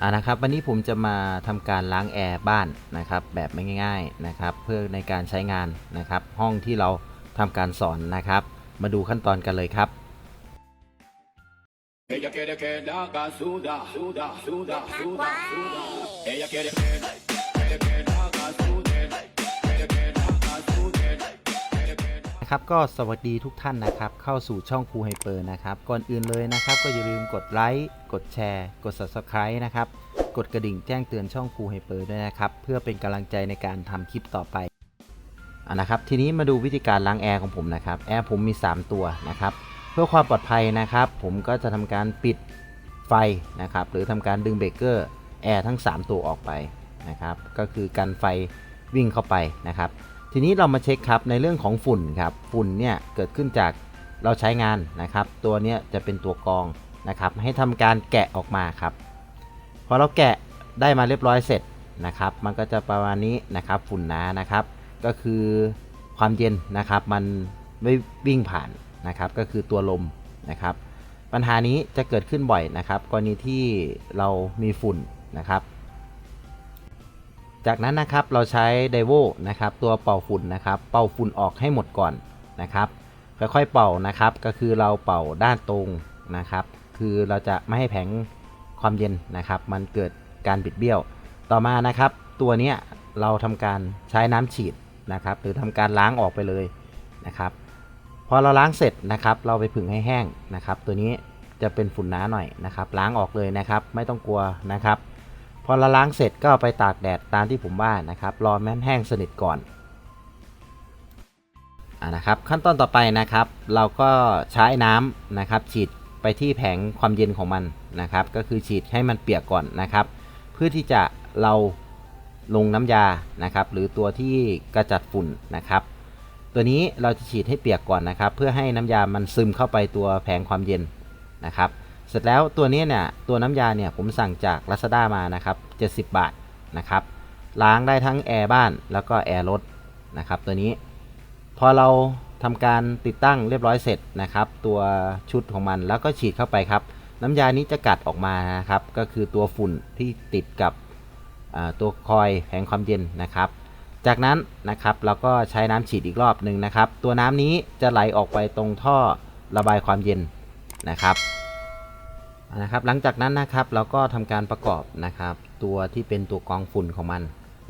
อ่านะครับวันนี้ผมจะมาทำการล้างแอร์บ้านนะครับแบบไม่ง่ายๆนะครับเพื่อในการใช้งานนะครับ ห้องที่เราทำการสอนนะครับ มาดูขั้นตอนกันเลยครับ Ella quiere que la haga suda, suda, suda, suda, suda. Ella quiere que นะครับก็สวัสดีทุกท่านนะครับ เข้าสู่ช่องครูไฮเปอร์นะครับ ก่อนอื่นเลยนะครับ ก็อย่าลืมกดไลค์กดแชร์ กด Subscribe นะครับ กดกระดิ่งแจ้งเตือนช่องครูไฮเปอร์ด้วยนะครับ เพื่อเป็นกำลังใจในการทำคลิปต่อไปอะนะครับ ทีนี้มาดูวิธีการล้างแอร์ของผมนะครับแอร์ผมมี 3 ตัวนะครับ เพื่อความปลอดภัยนะครับ ผมก็จะทำการปิดไฟนะครับ หรือทำการดึงเบรกเกอร์แอร์ทั้ง 3 ตัวออกไปนะครับ ก็คือกันไฟวิ่งเข้าไปนะครับ ทีนี้เรามาเช็คครับในเรื่องของฝุ่นครับฝุ่นเนี่ยเกิดขึ้นจากเราใช้งานนะครับ ตัวเนี้ยจะเป็นตัวกรองนะครับ ให้ทำการแกะออกมาครับพอเราแกะได้มาเรียบร้อยเสร็จนะครับ มันก็จะประมาณนี้นะครับ ฝุ่นหนานะครับ ก็คือความเย็นนะครับ มันไม่วิ่งผ่านนะครับ ก็คือตัวลมนะครับ ปัญหานี้จะเกิดขึ้นบ่อยนะครับ กรณีที่เรามีฝุ่นนะครับ จากนั้นนะครับเราใช้ไดโวนะครับตัวเป่าฝุ่นนะครับเป่าฝุ่นออกให้หมดก่อนนะครับค่อยๆเป่านะครับก็คือเราเป่าด้านตรงนะครับ คือเราจะไม่ให้แผงความเย็นนะครับ มันเกิดการบิดเบี้ยว ต่อมานะครับ ตัวนี้เราทำการใช้น้ำฉีดนะครับ หรือทำการล้างออกไปเลยนะครับ พอเราล้างเสร็จนะครับ เราไปผึ่งให้แห้งนะครับ ตัวนี้จะเป็นฝุ่นหนาหน่อยนะครับ ล้างออกเลยนะครับ ไม่ต้องกลัวนะครับ พอเราล้างเสร็จก็ไปตากแดดตามที่ผมว่านะครับ รอแม่นแห้งสนิทก่อนอะนะครับขั้นตอนต่อไปนะครับ เราก็ใช้น้ำนะครับ ฉีดไปที่แผงความเย็นของมันนะครับ ก็คือฉีดให้มันเปียกก่อนนะครับ เพื่อที่จะเราลงน้ำยานะครับ หรือตัวที่กระจัดฝุ่นนะครับ ตัวนี้เราจะฉีดให้เปียกก่อนนะครับ เพื่อให้น้ำยามันซึมเข้าไปตัวแผงความเย็นนะครับ เสร็จแล้วตัวนี้เนี่ยตัวน้ำยาเนี่ยผมสั่งจาก Lazada มานะครับ70 บาทนะครับ ล้างได้ทั้งแอร์บ้านแล้วก็แอร์รถนะครับตัวนี้ พอเราทำการติดตั้งเรียบร้อยเสร็จนะครับ ตัวชุดของมันแล้วก็ฉีดเข้าไปครับ น้ำยานี้จะกัดออกมานะครับ ก็คือตัวฝุ่นที่ติดกับตัวคอยแผงความเย็นนะครับ จากนั้นนะครับเราก็ใช้น้ำฉีดอีกรอบหนึ่งนะครับ ตัวน้ำนี้จะไหลออกไปตรงท่อระบายความเย็นนะครับ นะครับ หลังจากนั้นนะครับเราก็ทำการประกอบนะครับ ตัวที่เป็นตัวกองฝุ่นของมัน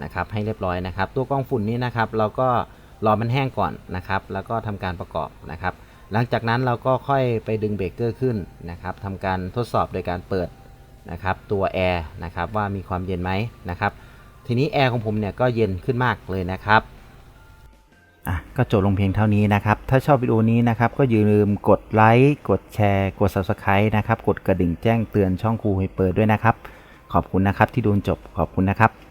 นะครับ ให้เรียบร้อยนะครับ ตัวกองฝุ่นนี้นะครับ เราก็รอมันแห้งก่อนนะครับ แล้วก็ทำการประกอบนะครับ หลังจากนั้นเราก็ค่อยไปดึงเบรกเกอร์ขึ้นนะครับทำการทดสอบโดยการเปิดนะครับตัวแอร์นะครับว่ามีความเย็นไหมนะครับทีนี้แอร์ของผมเนี่ยก็เย็นขึ้นมากเลยนะครับ อะก็จบลงเพียงเท่านี้นะครับ ถ้าชอบวิดีโอนี้นะครับ ก็อย่าลืมกดไลค์กดแชร์ กด Subscribe นะครับ กดกระดิ่งแจ้งเตือนช่องครูให้เปิดด้วยนะครับ ขอบคุณนะครับที่ดูจบขอบคุณนะครับ